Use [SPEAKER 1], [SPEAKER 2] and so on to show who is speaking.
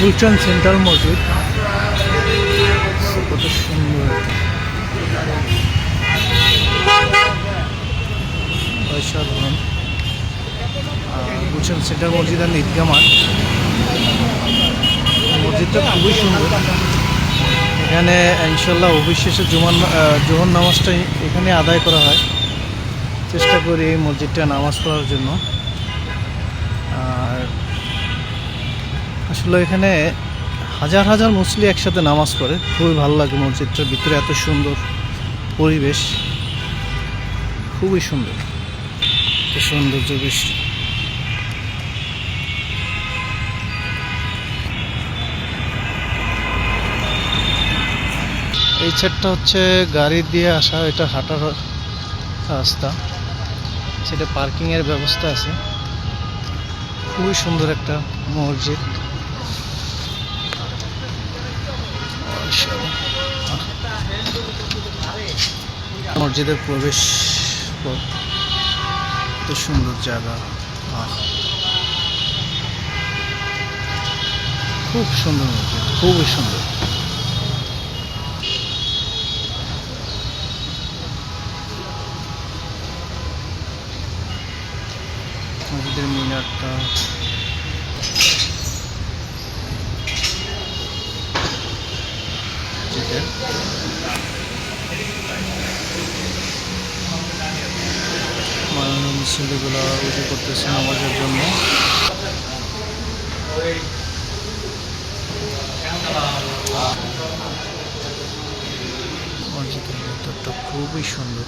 [SPEAKER 1] বুচন central মসজিদ। কত সুন্দর। অসাধারণ। সেন্ট্রাল মসজিদ আর ঈদগা মাঠ। মসজিদটা খুবই সুন্দর। এখানে ইনশাল্লাহ অফিস শেষে জুমান জোহর নামাজটা এখানে আদায় করা হয়। চেষ্টা করি এই মসজিদটা নামাজ পড়ার জন্য। আসলে এখানে হাজার হাজার মুসলি একসাথে নামাজ পড়ে। খুবই ভালো লাগে মসজিদটার ভিতরে এত সুন্দর পরিবেশ। খুবই সুন্দর। সৌন্দর্য বেশ। এই ছাদটা হচ্ছে গাড়ি দিয়ে আসা, এটা হাঁটার রাস্তা। সেটা পার্কিংয়ের ব্যবস্থা আছে। খুবই সুন্দর একটা মসজিদ। মসজিদের প্রবেশ পথ এত সুন্দর জায়গা। খুব সুন্দর মসজিদ খুবই সুন্দর। মসজিদের মিনারটা। মসজিদের মাননীয় উঁচু করতেছে নামাজের জন্য। খুবই সুন্দর।